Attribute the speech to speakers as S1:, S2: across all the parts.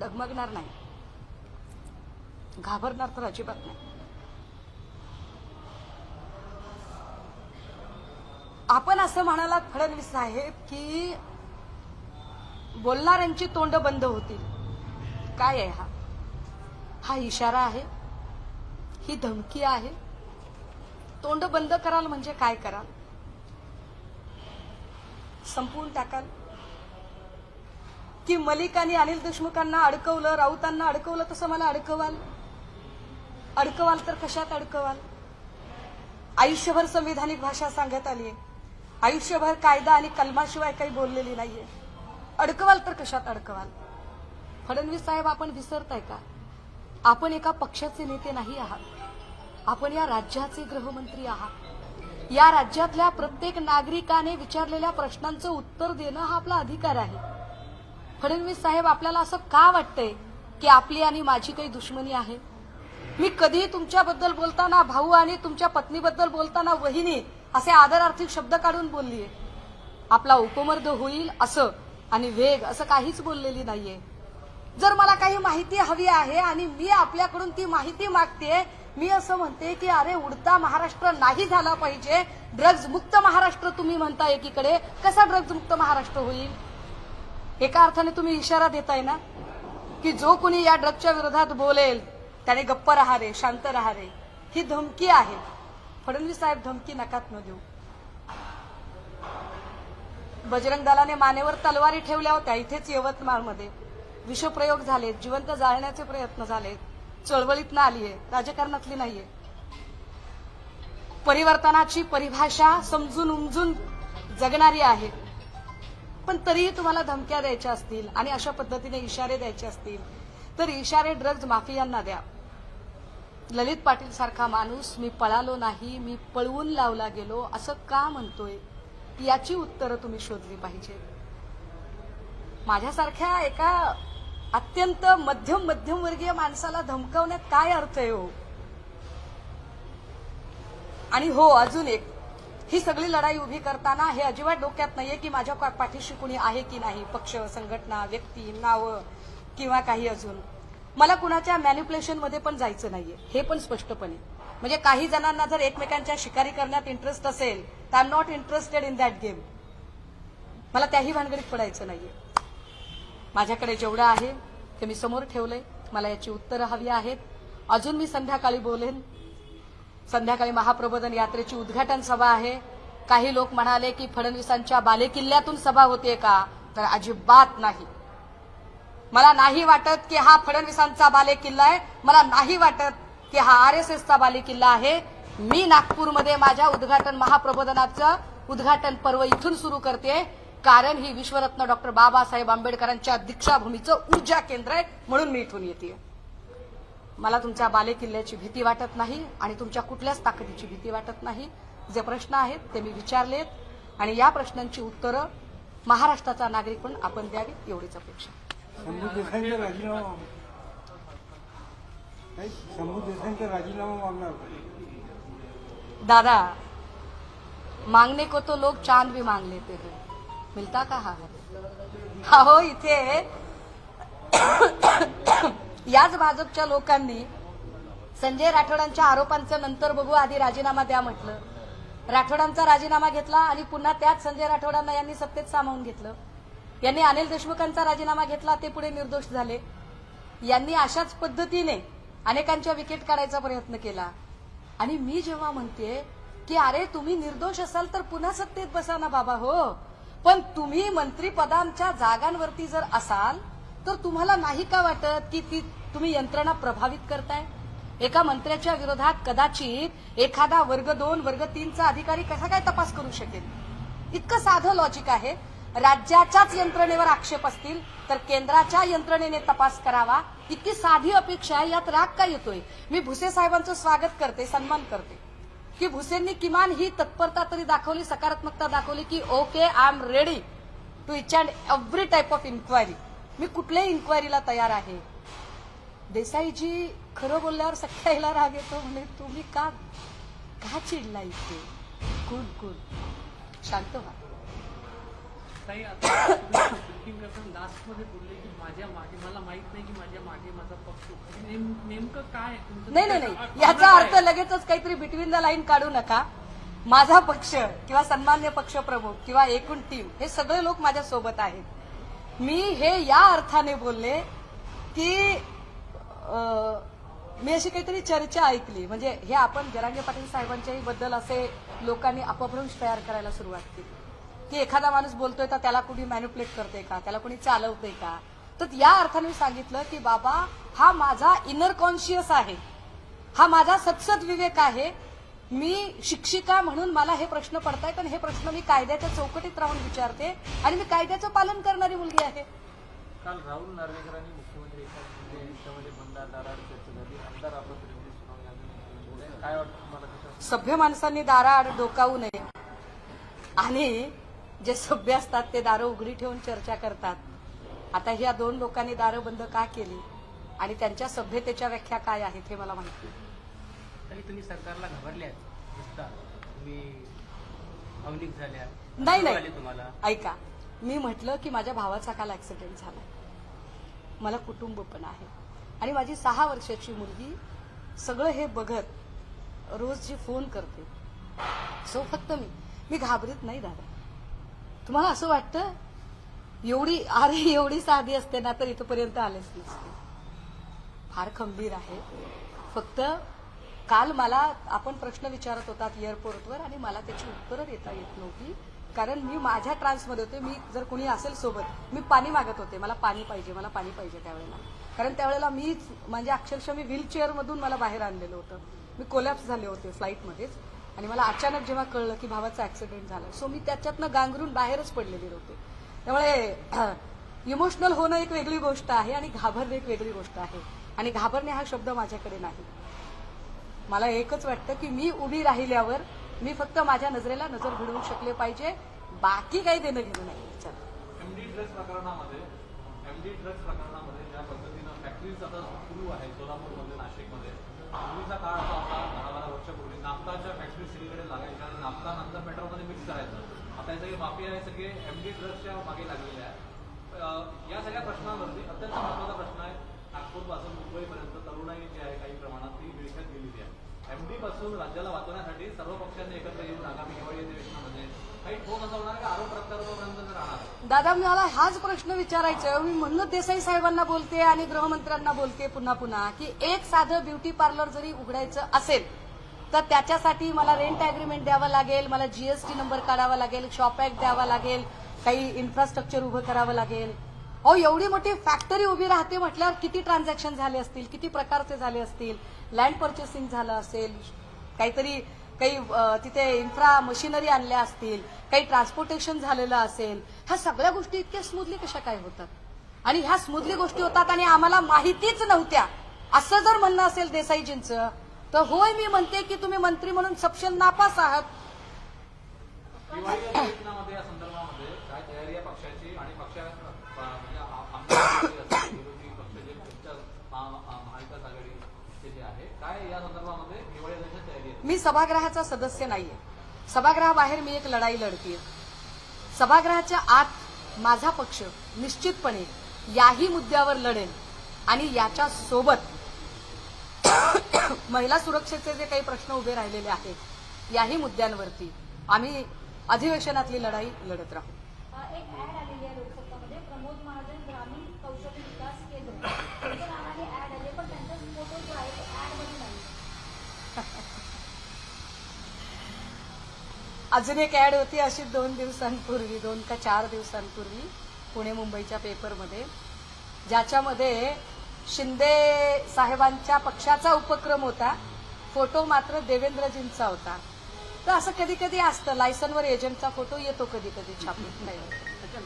S1: डगमगणार नाही. घाबरणार तर अजिबात नाही. आपण असं म्हणालात फडणवीस साहेब की बोलणाऱ्यांची तोंड बंद होतील. काय आहे हा? हा इशारा आहे? ही धमकी आहे? तोंड बंद कराल म्हणजे काय कराल? संपवून टाकाल? की मलिक आणि अनिल देशमुखांना अडकवलं राऊतांना अडकवलं तसं मला अडकवाल. अडकवाल तर कशात अडकवाल? आयुष्यभर संविधानिक भाषा सांगत आली आयुष्यभर कायदा आणि कलमाशिवाय काही बोललेली नाहीये. अडकवाल तर कशात अडकवाल? फडणवीस साहेब आपण विसरताय का? आपण एका पक्षाचे नेते नाही आहात. आपण या राज्याचे गृहमंत्री आहात. या राज्यातल्या प्रत्येक नागरिकाने विचारलेल्या प्रश्नांचं उत्तर देणं हा आपला अधिकार आहे. फडणवीस साहेब आपल्याला असं का वाटतंय की आपली आणि माझी काही दुश्मनी आहे? मी कधी तुमच्याबद्दल बोलताना भाऊ आणि तुमच्या पत्नीबद्दल बोलताना वहिनी असे आदरार्थी शब्द काढून बोललीये. आपला उपमर्द होईल असं आणि वेग असं काहीच बोललेली नाहीये. जर मला काही माहिती हवी आहे आणि मी आपल्याकडून ती माहिती मागते मी असं म्हणते की अरे उडता महाराष्ट्र नाही झाला पाहिजे. ड्रग्ज मुक्त महाराष्ट्र तुम्ही म्हणता एकीकडे. कसा ड्रग्ज मुक्त महाराष्ट्र होईल? एका अर्थाने तुम्ही इशारा देताय ना? की जो कोणी या ड्रगच्या विरोधात बोलेल त्याने गप्प राहा रे शांत राहा रे. ही धमकी आहे. फडणवीस साहेब धमकी नकात न देऊ. बजरंग दलाने मानेवर तलवारी ठेवल्या होत्या. इथेच यवतमाळमध्ये विषप्रयोग झाले जिवंत जाळण्याचे प्रयत्न झाले चळवळीत आली आहे राजकारणातली नाहीये. परिवर्तनाची परिभाषा समजून उमजून जगणारी आहे. पण तरीही तुम्हाला धमक्या द्यायच्या असतील आणि अशा पद्धतीने इशारे द्यायचे असतील तर इशारे ड्रग्ज माफियांना द्या. ललित पाटील सारखा माणूस मी पळालो नाही मी पळवून लावला गेलो असं का म्हणतोय? याची उत्तरं तुम्ही शोधली पाहिजे. माझ्यासारख्या एका अत्यंत मध्यम मध्यमवर्गीय माणसाला धमकावण्यात काय अर्थ आहे हो? आणि हो अजून एक. ही सगळी लढाई उभी करताना हे अजिबात डोक्यात नाहीये की माझ्या पाठीशी कुणी आहे की नाही पक्ष संघटना व्यक्ती नावं किंवा काही अजून. मला कुणाच्या मॅन्युप्युलेशनमध्ये पण जायचं नाहीये हे पण स्पष्टपणे. म्हणजे काही जणांना जर एकमेकांच्या शिकारी करण्यात इंटरेस्ट असेल तर I am not interested in that game मला त्याही भानगडीत पडायचं नाहीये. माझ्याकडे जेवढं आहे ते मी समोर ठेवलंय. मला याची उत्तरं हवी आहेत. अजून मी संध्याकाळी बोलेन. संध्याकाळी महाप्रबोधन यात्रेची उद्घाटन सभा आहे. काही लोक म्हणाले की फडणवीसांच्या बालेकिल्ल्यातून सभा होते का? तर अजिबात नाही. मला नाही वाटत की हा फडणवीसांचा बालेकिल्ला आहे. मला नाही वाटत की हा आर एस एसचा बालेकिल्ला आहे. मी नागपूरमध्ये माझ्या उद्घाटन महाप्रबोधनाचं उद्घाटन पर्व इथून सुरू करते. कारण ही विश्वरत्न डॉक्टर बाबासाहेब आंबेडकरांच्या दीक्षाभूमीचं ऊर्जा केंद्र आहे म्हणून मी इथून येते मला तुमच्या बालेकिल्ल्याची भीती वाटत नाही आणि तुमच्या कुठल्याच ताकदीची भीती वाटत नाही. जे प्रश्न आहेत ते मी विचारलेत आणि या प्रश्नांची उत्तरं महाराष्ट्राचा नागरिक पण आपण द्यावी एवढीच अपेक्षा. दादा मांगने को तो लोग चांद भी मांग लेते हैं. मिलता का हा? हा हो इथे. याच भाजपच्या लोकांनी संजय राठोडांच्या आरोपांचं नंतर बघू आधी राजीनामा द्या म्हटलं. राठोडांचा राजीनामा घेतला आणि पुन्हा त्याच संजय राठोडांना यांनी सत्तेत सामावून घेतलं. यांनी अनिल देशमुखांचा राजीनामा घेतला ते पुढे निर्दोष झाले. यांनी अशाच पद्धतीने अनेकांच्या विकेट काढायचा प्रयत्न केला. आणि मी जेव्हा म्हणते की अरे तुम्ही निर्दोष असाल तर पुन्हा सत्तेत बसा ना बाबा हो. पण तुम्ही मंत्रीपदांच्या जागांवरती जर असाल तर तुम्हाला नाही का वाटत की ती तुम्ही यंत्रणा प्रभावित करताय? एका मंत्र्याच्या विरोधात कदाचित एखादा वर्ग दोन वर्ग तीनचा अधिकारी कसा काय तपास करू शकेल? इतकं साधं लॉजिक आहे. राज्याच्याच यंत्रणेवर आक्षेप असतील तर केंद्राच्या यंत्रणेने तपास करावा. इतकी साधी अपेक्षा आहे यात राग काय येतोय? मी भुसे साहेबांचं स्वागत करते सन्मान करते. की भुसेंनी किमान ही तत्परता तरी दाखवली सकारात्मकता दाखवली की okay I am ready to each and every type of inquiry. मी कुठल्याही इन्क्वायरीला तयार आहे. देसाईजी खरं बोलल्यावर सख्याला राग येतो म्हणजे तुम्ही का का चिडला इथे गुड गुड शांत व्हा
S2: ताई आता तुम्ही ब्रीफिंग करताना लास्टमध्ये बोलले की माझ्या मागे मला माहीत नाही की माझ्या मागे माझा पक्ष होता. नेम- नेमकं काय?
S1: नाही नाही नाही याचा अर्थ? लगेचच काहीतरी बिटवीन द लाईन काढू नका माझा पक्ष किंवा सन्मान्य पक्ष प्रमुख किंवा एकूण टीम हे सगळे लोक माझ्या सोबत आहेत मी हे या अर्थाने बोलले की मी अशी काहीतरी चर्चा ऐकली. म्हणजे हे आपण जरांगे पाटील साहेबांच्याही बद्दल असे लोकांनी अपभ्रंश तयार करायला सुरुवात केली. की एखादा माणूस बोलतोय तर त्याला कुणी मॅन्युप्लेट करते का? त्याला कुणी चालवते का? तर या अर्थाने मी सांगितलं की बाबा हा माझा इनर कॉन्शियस आहे. हा माझा सत्सद विवेक आहे. मी शिक्षिका म्हणून मला हे प्रश्न पडतायत आणि हे प्रश्न मी कायद्याच्या चौकटीत राहून विचारते आणि मी कायद्याचं पालन करणारी मुलगी आहे.
S3: काल राहुल नार्वेकरांनी मुख्यमंत्री एकनाथ शिंदे यांच्यामध्ये बंद दाराआड चर्चा झाली. आमदार आपलं प्रतिनिधी सुनावणी आली काय वाटतं तुम्हाला
S1: सभ्य माणसांनी दाराआड डोकावू नये. आणि जे सभ्य असतात ते दारं उघडी ठेवून चर्चा करतात. आता ह्या दोन लोकांनी दारं बंद का केली? आणि त्यांच्या सभ्यतेच्या व्याख्या काय आहेत हे मला माहिती नाही.
S2: तरी तुम्ही सरकारला तुम्ही झाल्या.
S1: नाही नाही.
S2: तुम्हाला.
S1: ऐका. मी म्हटलं की माझ्या भावाचा काल ऍक्सिडेंट झाला मला कुटुंब पण आहे. आणि माझी सहा वर्षाची मुलगी सगळं हे बघत रोज जी फोन करते सो फक्त मी. मी घाबरत नाही दादा. तुम्हाला असं वाटतं? एवढी अरे एवढी साधी असते ना तर इथपर्यंत आलेच नसते. फार खंबीर आहे. फक्त काल मला आपण प्रश्न विचारत होतात एअरपोर्टवर आणि मला त्याची उत्तरं देता येत नव्हती. कारण मी माझ्या ट्रान्समध्ये होते मी जर कोणी असेल सोबत मी पाणी मागत होते. मला पाणी पाहिजे मला पाणी पाहिजे त्यावेळेला. कारण त्यावेळेला मीच म्हणजे अक्षरशः मी व्हीलचेअरमधून मला बाहेर आणलेलं होतं. मी कोलॅप्स झाले होते फ्लाईटमध्येच आणि मला अचानक जेव्हा कळलं की भावाचा ऍक्सिडेंट झाला सो मी त्याच्यातनं गांगरून बाहेरच पडलेले होते. त्यामुळे इमोशनल होणं एक वेगळी गोष्ट आहे आणि घाबरणं एक वेगळी गोष्ट आहे. आणि घाबरणे हा शब्द माझ्याकडे नाही. मला एकच वाटतं की मी उभी राहिल्यावर मी फक्त माझ्या नजरेला नजर भिडवू शकले पाहिजे. बाकी काही देणं घेणं नाही. त्याच्यात.
S4: एमडी ड्रग्ज प्रकरणामध्ये एमडी ड्रग्ज प्रकरणामध्ये ज्या पद्धतीनं फॅक्टरीज आता सुरू आहे सोलापूरमध्ये नाशिकमध्ये पूर्वीचा काळ असा होता दहा बारा वर्षापूर्वी नाफ्ताच्या फॅक्टरी सगळीकडे लागायच्या आणि नाफ्ता नंतर पेट्रोलमध्ये मिक्स करायचं. आता हे सगळे माफिया हे सगळे एमडी ड्रग्जच्या मागे लागलेले आहेत या सगळ्या प्रश्नांवरती अत्यंत महत्त्वाचा प्रश्न आहे. नागपूरपासून मुंबईपर्यंत तरुणाई जी आहे काही प्रमाणात ती विळख्यात पासून राज्याला वाचवण्यासाठी सर्व पक्षांनी एकत्र येऊन आगामी हिवाळी अधिवेशनामध्ये काही ठोस असा होणार का? आरोप प्रत्यारोपापर्यंत राहणार
S1: दादा मला हाच प्रश्न विचारायचा आहे. मी म्हणून देसाई साहेबांना बोलते आणि गृहमंत्र्यांना बोलते पुन्हा पुन्हा की एक साधं ब्युटी पार्लर जरी उघडायचं असेल तर त्याच्यासाठी मला रेंट अग्रीमेंट द्यावं लागेल मला जीएसटी नंबर काढावा लागेल शॉप ऍक्ट द्यावा लागेल काही इन्फ्रास्ट्रक्चर उभं करावं लागेल. अहो एवढी मोठी फॅक्टरी उभी राहते म्हटल्यावर किती ट्रान्झॅक्शन झाले असतील किती प्रकारचे झाले असतील? लँड पर्चेसिंग झालं असेल काहीतरी काही तिथे इन्फ्रा मशिनरी आणल्या असतील काही ट्रान्सपोर्टेशन झालेलं असेल ह्या सगळ्या गोष्टी इतक्या स्मूथली कशा काय होतात? आणि ह्या स्मूथली गोष्टी होतात आणि आम्हाला माहितीच नव्हत्या. असं जर म्हणणं असेल देसाईजींचं तर होय मी म्हणते की तुम्ही मंत्री म्हणून सपशेल नापास आहात मी सभागृहाचा सदस्य नाहीये. सभागृहाबाहेर मी एक लढाई लढतीये. सभागृहाच्या आत माझा पक्ष निश्चितपणे याही मुद्द्यावर लढेल आणि याच्या सोबत महिला सुरक्षेचे जे काही प्रश्न उभे राहिलेले आहेत याही मुद्द्यांवरती आम्ही अधिवेशनातली लढाई लढत राहू. अजून एक ऍड होती अशी दोन दिवसांपूर्वी दोन का चार दिवसांपूर्वी पुणे मुंबईच्या पेपरमध्ये ज्याच्यामध्ये शिंदे साहेबांच्या पक्षाचा उपक्रम होता. फोटो मात्र देवेंद्रजींचा होता. तर असं कधी कधी असतं. लायसनवर एजंटचा फोटो येतो कधी कधी छापून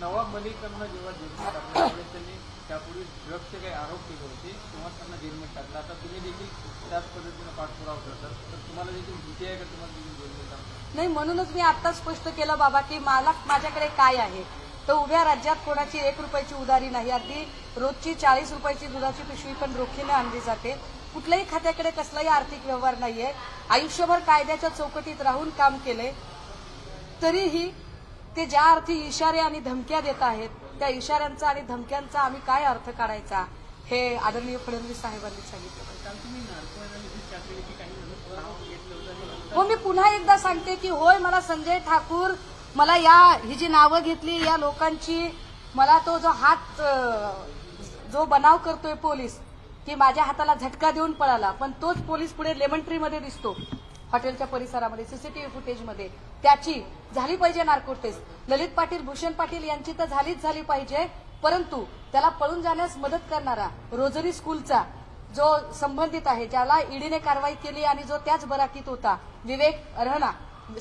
S3: नवाब मलिकांना जेव्हा जेलमध्ये टाकलं त्यावेळेस त्यांनी त्यापूर्वी ड्रग्सचे काही आरोप केले होते. तेव्हा त्यांना जेलमध्ये टाकलं. आता तुम्ही देखील त्याच पद्धतीनं पाठपुरावा करतात तर तुम्हाला देखील भीती आहे का तुम्हाला देखील जेलमध्ये टाकतात
S1: नाही म्हणूनच मी आता स्पष्ट केलं बाबा की मला माझ्याकडे काय आहे? तर उभ्या राज्यात कोणाची एक रुपयाची उधारी नाही. अगदी रोजची चाळीस रुपयाची दुधाची पिशवी पण रोखीने आणली जाते. कुठल्याही खात्याकडे कसलाही आर्थिक व्यवहार नाहीये. आयुष्यभर कायद्याच्या चौकटीत राहून काम केले. तरीही ते ज्या अर्थी इशारे आणि धमक्या देत आहेत त्या इशाऱ्यांचा आणि धमक्यांचा आम्ही काय अर्थ काढायचा हे आदरणीय फडणवीस साहेबांनी सांगितलं. हो मी पुन्हा एकदा सांगते की होय मला संजय ठाकूर मला या ही जी नावं घेतली या लोकांची मला तो जो हात जो बनाव करतोय पोलीस की माझ्या हाताला झटका देऊन पळाला पण तोच पोलीस पुढे लेमन ट्रीमध्ये दिसतो. हॉटेलच्या परिसरामध्ये सीसीटीव्ही फुटेजमध्ये त्याची झाली पाहिजे नार्को टेस्ट ललित पाटील भूषण पाटील यांची तर झालीच झाली पाहिजे परंतु त्याला पळून जाण्यास मदत करणारा रोजरी स्कूलचा जो संबंधित आहे ज्याला ईडीने कारवाई केली आणि जो त्याच बराकीत होता विवेक अरहणा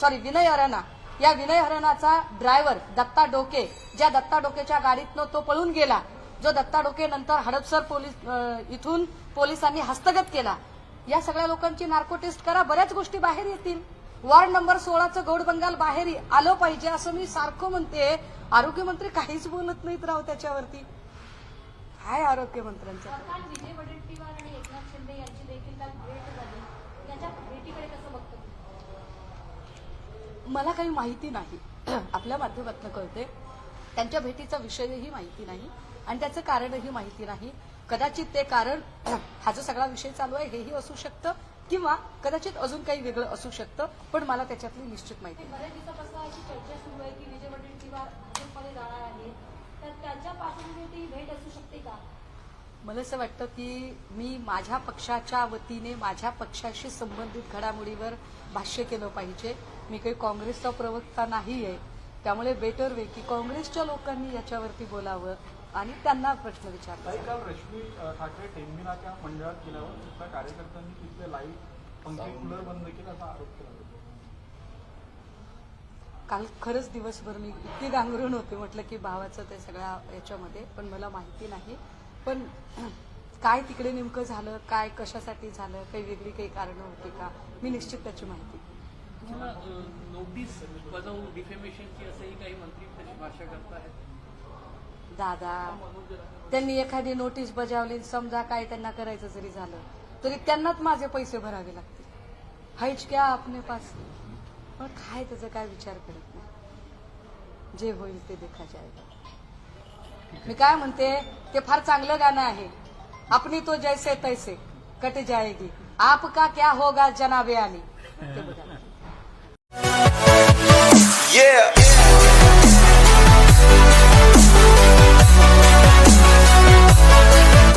S1: सॉरी विनय अरहणा. या विनय हरणाचा ड्रायव्हर दत्ता डोके ज्या दत्ता डोकेच्या गाडीतनं तो पळून गेला जो दत्ता डोके नंतर हडपसर पोलीस इथून पोलिसांनी हस्तगत केला. या सगळ्या लोकांची नार्को टेस्ट करा बऱ्याच गोष्टी बाहेर येतील. वॉर्ड नंबर सोळाचं गौड बंगाल बाहेर आलं पाहिजे असं मी सारखं म्हणते. आरोग्यमंत्री काहीच बोलत नाहीत राव त्याच्यावरती. काय आरोग्यमंत्र्यांचं?
S5: काल विजय वडेट्टीवार आणि एकनाथ शिंदे यांची देखील काल भेट झाली. याच्या भेटीकडे कसं बघतो?
S1: मला काही माहिती नाही. आपल्या माध्यमातून कळते त्यांच्या भेटीचा विषयही माहिती नाही. आणि त्याचं कारणही माहिती नाही. कदाचित ते कारण हा जो सगळा विषय चालू आहे हेही असू शकतं किंवा कदाचित अजून काही वेगळं असू शकतं पण मला त्याच्यातली निश्चित माहिती नाही.
S5: बऱ्याच दिवसापासून अशी चर्चा सुरू आहे की विजय वडेट्टीवार भाजपमध्ये जाणार आहेत तर त्यांच्या पार्श्वभूमीवर भेट असू शकते का?
S1: मला असं वाटतं की मी माझ्या पक्षाच्या वतीने माझ्या पक्षाशी संबंधित घडामोडीवर भाष्य केलं पाहिजे. मी काही काँग्रेसचा प्रवक्ता नाही आहे त्यामुळे बेटर वे की काँग्रेसच्या लोकांनी याच्यावरती बोलावं. आणि त्यांना प्रश्न विचारला
S6: ताई, काल रश्मी ठाकरे टेंबिनाच्या मंडळात गेल्यावर तिथल्या कार्यकर्त्यांनी तिथले लाईव्ह पंखे कूलर बंद केला असा आरोप केला.
S1: काल खरंच दिवसभर मी इतकी गांगरून होते म्हटलं की भावाचं ते सगळ्या याच्यामध्ये पण मला माहिती नाही. पण काय तिकडे नेमकं झालं काय कशासाठी झालं काही वेगळी काही कारणं होती का? मी निश्चित त्याची माहिती
S2: नोटीस बजावून डिफेमेशनची असंही काही मंत्री भाषा करतायत
S1: दादा त्यांनी एखादी नोटीस बजावली समजा काय त्यांना करायचं जरी झालं तरी त्यांनाच माझे पैसे भरावे लागतील. हैच क्या आपने पास. पण काय त्याचा काय विचार करत नाही. जे होईल ते देखा मी काय म्हणते ते फार चांगलं गाणं आहे. आपली तो जैसे तैसे कट जाएगी. आपका क्या होगा जनाबे आली ते बघा.
S7: Yeah.